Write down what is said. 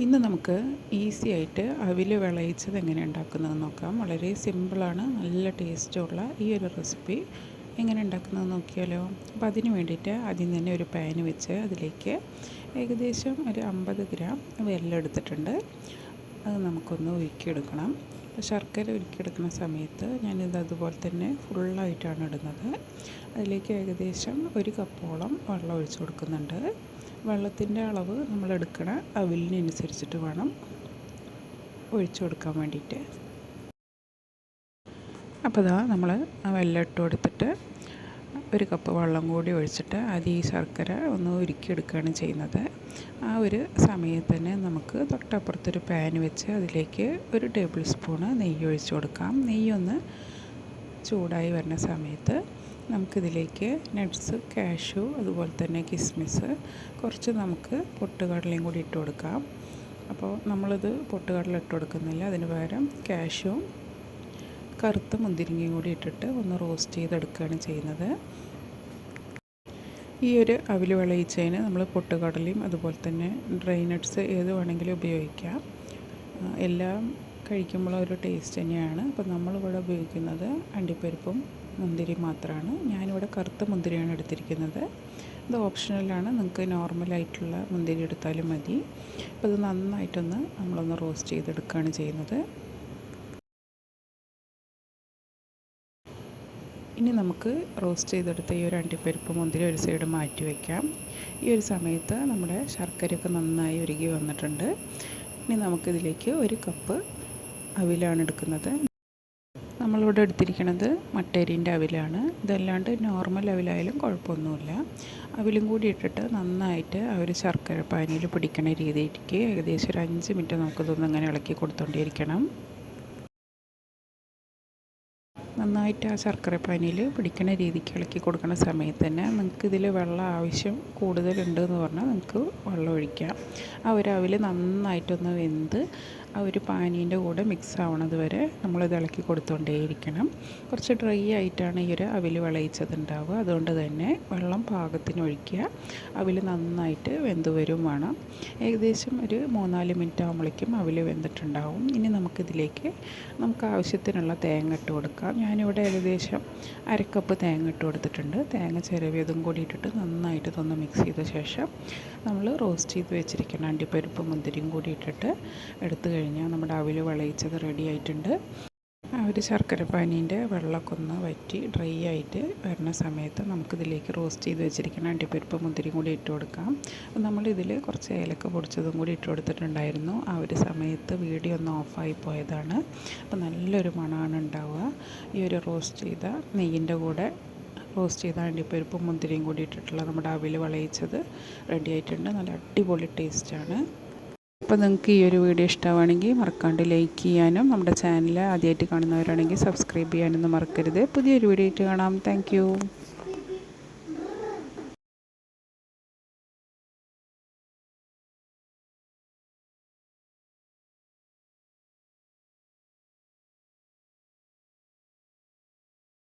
ഇന്ന് നമുക്ക് ഈസി ആയിട്ട് അവിൽ വിളയിച്ചത് എങ്ങനെ ഉണ്ടാക്കുന്നത് നോക്കാം. വളരെ സിമ്പിളാണ് നല്ല ടേസ്റ്റുള്ള ഈ ഒരു റെസിപ്പി എങ്ങനെ ഉണ്ടാക്കുന്നത് നോക്കിയാലോ? അപ്പോൾ അതിന് വേണ്ടിയിട്ട് ആദ്യം തന്നെ ഒരു പാന് വെച്ച് അതിലേക്ക് ഏകദേശം ഒരു അമ്പത് ഗ്രാം വെല്ലം എടുത്തിട്ടുണ്ട്. അത് നമുക്കൊന്ന് ഉരുക്കിയെടുക്കണം. അപ്പോൾ ശർക്കര ഉരുക്കിയെടുക്കുന്ന സമയത്ത് ഞാനിത് അതുപോലെ തന്നെ ഫുള്ളായിട്ടാണ് ഇടുന്നത്. അതിലേക്ക് ഏകദേശം ഒരു കപ്പോളം വെള്ളം ഒഴിച്ചു കൊടുക്കുന്നുണ്ട്. വെള്ളത്തിന്റെ അളവ് നമ്മൾ എടുക്കണ അവിലിനനുസരിച്ചിട്ട് വേണം ഒഴിച്ചു കൊടുക്കാൻ വേണ്ടിയിട്ട്. അപ്പോൾ ഇതാ നമ്മൾ വെള്ളം ഇട്ട് കൊടുത്തിട്ട് ഒരു കപ്പ് വെള്ളം കൂടി ഒഴിച്ചിട്ട് അത് ഈ ശർക്കര ഒന്ന് ഉരുക്കിയെടുക്കുകയാണ് ചെയ്യുന്നത്. ആ ഒരു സമയത്ത് തന്നെ നമുക്ക് തൊട്ടപ്പുറത്തൊരു പാൻ വെച്ച് അതിലേക്ക് ഒരു ടേബിൾ സ്പൂണ് നെയ്യ് ഒഴിച്ച് കൊടുക്കാം. നെയ്യൊന്ന് ചൂടായി വരുന്ന സമയത്ത് നമുക്കിതിലേക്ക് നട്ട്സ് കാഷു അതുപോലെ തന്നെ കിസ്മിസ് കുറച്ച് നമുക്ക് പൊട്ടുകടലയും കൂടി ഇട്ട് കൊടുക്കാം. അപ്പോൾ നമ്മളിത് പൊട്ടുകടല ഇട്ട് കൊടുക്കുന്നില്ല. അതിന് പകരം കാഷ്യൂവും കറുത്ത മുന്തിരിങ്ങയും കൂടി ഇട്ടിട്ട് ഒന്ന് റോസ്റ്റ് ചെയ്തെടുക്കുകയാണ് ചെയ്യുന്നത്. ഈ ഒരു അവിൽ വിളയിച്ചതിന് നമ്മൾ പൊട്ടുകടലയും അതുപോലെ തന്നെ ഡ്രൈ നട്ട്സ് ഏത് വേണമെങ്കിലും ഉപയോഗിക്കാം. എല്ലാം കഴിക്കുമ്പോൾ ഒരു ടേസ്റ്റ് തന്നെയാണ്. അപ്പോൾ നമ്മളിവിടെ ഉപയോഗിക്കുന്നത് അണ്ടിപ്പരിപ്പും മുന്തിരി മാത്രമാണ്. ഞാനിവിടെ കറുത്ത മുന്തിരിയാണ് എടുത്തിരിക്കുന്നത്. ഇത് ഓപ്ഷണലാണ്. നിങ്ങൾക്ക് നോർമലായിട്ടുള്ള മുന്തിരി എടുത്താലും മതി. അപ്പോൾ ഇത് നന്നായിട്ടൊന്ന് നമ്മളൊന്ന് റോസ്റ്റ് ചെയ്തെടുക്കുകയാണ് ചെയ്യുന്നത്. ഇനി നമുക്ക് റോസ്റ്റ് ചെയ്തെടുത്ത ഈ ഒരു അണ്ടിപ്പരിപ്പ് മുന്തിരി ഒരു സൈഡ് മാറ്റി വയ്ക്കാം ഈ ഒരു സമയത്ത് നമ്മുടെ ശർക്കരയൊക്കെ നന്നായി ഉരുകി വന്നിട്ടുണ്ട്. ഇനി നമുക്കിതിലേക്ക് ഒരു കപ്പ് അവിലാണ് എടുക്കുന്നത്. നമ്മളിവിടെ എടുത്തിരിക്കുന്നത് മട്ടേരിന്റെ അവിലാണ്. ഇതല്ലാണ്ട് നോർമൽ അവിലായാലും കുഴപ്പമൊന്നുമില്ല. അവിലും കൂടി ഇട്ടിട്ട് നന്നായിട്ട് ആ ഒരു ശർക്കര പാനിയിൽ പിടിക്കുന്ന രീതിയിലേക്ക് ഏകദേശം ഒരു അഞ്ച് മിനിറ്റ് നമുക്കിതൊന്നും അങ്ങനെ ഇളക്കി കൊടുത്തോണ്ടിരിക്കണം. നന്നായിട്ട് ആ ശർക്കര പാനിയിൽ പിടിക്കണ രീതിക്ക് ഇളക്കി കൊടുക്കുന്ന സമയത്ത് തന്നെ നിങ്ങൾക്ക് ഇതിൽ വെള്ളം ആവശ്യം കൂടുതലുണ്ടെന്ന് പറഞ്ഞാൽ നിങ്ങൾക്ക് വെള്ളം ഒഴിക്കാം. ആ ഒരു അവിൽ നന്നായിട്ടൊന്ന് വെന്ത് ആ ഒരു പാനീന്റെ കൂടെ മിക്സ് ആവണത് വരെ നമ്മളിത് ഇളക്കി കൊടുത്തുകൊണ്ടേയിരിക്കണം കുറച്ച് ഡ്രൈ ആയിട്ടാണ് ഈ ഒരു അവിൽ വിളയിച്ചതുണ്ടാവുക. അതുകൊണ്ട് തന്നെ വെള്ളം പാകത്തിന് ഒഴിക്കുക. അവിൽ നന്നായിട്ട് വെന്ത് വരും വേണം. ഏകദേശം ഒരു മൂന്നാൽ മിനിറ്റ് ആകുമ്പോഴേക്കും അവിൽ വെന്തിട്ടുണ്ടാവും. ഇനി നമുക്കിതിലേക്ക് നമുക്ക് ആവശ്യത്തിനുള്ള തേങ്ങ ഇട്ട് കൊടുക്കാം. ഞാനിവിടെ ഏകദേശം അരക്കപ്പ് തേങ്ങ ഇട്ട് കൊടുത്തിട്ടുണ്ട്. തേങ്ങ ചിരവിയതും കൂടി ഇട്ടിട്ട് നന്നായിട്ട് ഇതൊന്ന് മിക്സ് ചെയ്ത ശേഷം നമ്മൾ റോസ്റ്റ് ചെയ്ത് വെച്ചിരിക്കുന്ന അണ്ടിപ്പരിപ്പ് മുന്തിരിയും കൂടി ഇട്ടിട്ട് എടുത്തു കഴിഞ്ഞാൽ നമ്മുടെ അവിൽ വിളയിച്ചത് റെഡി ആയിട്ടുണ്ട്. ഒരു ശർക്കര പാനീന്റെ വെള്ളമൊക്കെ ഒന്ന് വറ്റി ഡ്രൈ ആയിട്ട് വരുന്ന സമയത്ത് നമുക്കിതിലേക്ക് റോസ്റ്റ് ചെയ്ത് വെച്ചിരിക്കുന്ന അണ്ടിപ്പരിപ്പ് മുന്തിരിയും കൂടി ഇട്ട് കൊടുക്കാം. നമ്മളിതിൽ കുറച്ച് ഏലക്ക പൊടിച്ചതും കൂടി ഇട്ട് കൊടുത്തിട്ടുണ്ടായിരുന്നു. ആ ഒരു സമയത്ത് വീഡിയോ ഒന്ന് ഓഫായി പോയതാണ്. അപ്പോൾ നല്ലൊരു മണമാണ് ഉണ്ടാവുക. ഈ ഒരു റോസ്റ്റ് ചെയ്ത നെയ്യിന്റെ കൂടെ റോസ്റ്റ് ചെയ്ത അണ്ടിപ്പരിപ്പും മുന്തിരിയും കൂടി ഇട്ടിട്ടുള്ള നമ്മുടെ അവിൽ വിളയിച്ചത് റെഡി ആയിട്ടുണ്ട്. നല്ല അടിപൊളി ടേസ്റ്റാണ് അപ്പോൾ നിങ്ങൾക്ക് ഈ ഒരു വീഡിയോ ഇഷ്ടമാണെങ്കിൽ മറക്കാണ്ട് ലൈക്ക് ചെയ്യാനും നമ്മുടെ ചാനൽ ആദ്യമായിട്ട് കാണുന്നവരാണെങ്കിൽ സബ്സ്ക്രൈബ് ചെയ്യാനൊന്നും മറക്കരുത്. പുതിയൊരു വീഡിയോ ആയിട്ട് കാണാം. താങ്ക്